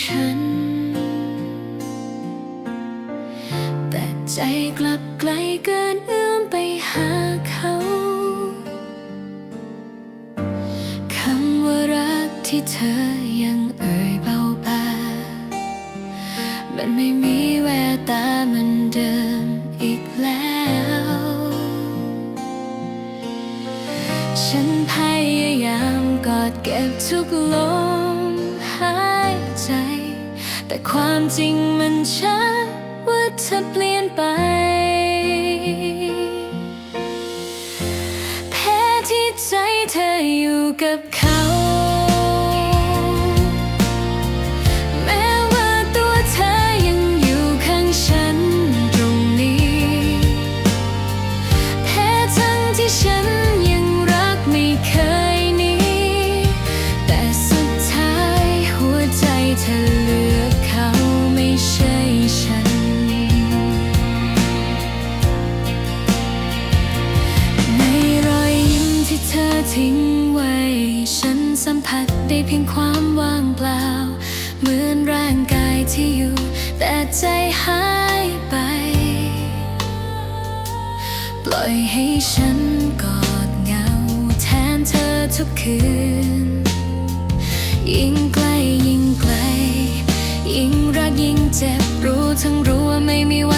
ฉัน แต่ใจกลับไกลเกินเอื้อมไปหาเขาคำว่ารักที่เธอยังเอ่ยเบาบามันไม่มีแววตาเหมือนเดิมอีกแล้ว ฉันพยายามกอดเก็บทุกลมหาย ใจ แต่ความจริงมันชัดว่าเธอเปลี่ยนไปแพ้ที่ใจเธออยู่กับ ทิ้งไว้ ฉันสัมผัสได้เพียงความว่างเปล่า เหมือนร่างกายที่อยู่ แต่ใจหายไป ปล่อยให้ฉันกอดเงา แทนเธอทุกคืน ยิ่งใกล้ยิ่งไกล ยิ่งรักยิ่งเจ็บรู้ทั้งรู้ว่าไม่มีวัน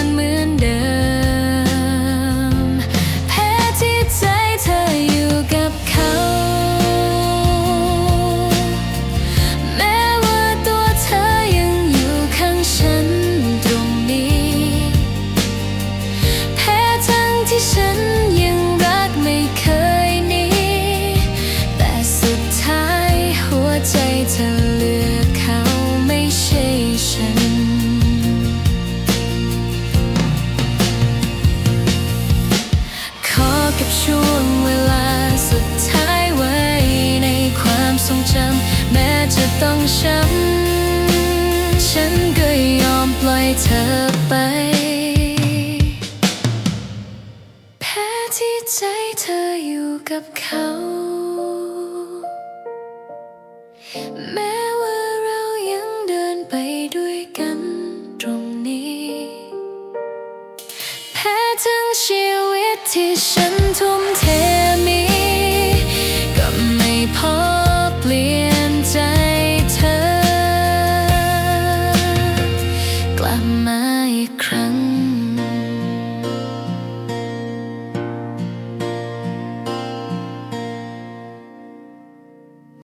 เธอไป แพ้ที่ใจเธออยู่กับเขา แม้ว่าเรายังเดินไปด้วยกันตรงนี้ แพ้ทั้งชีวิตที่ฉันทุ่มเท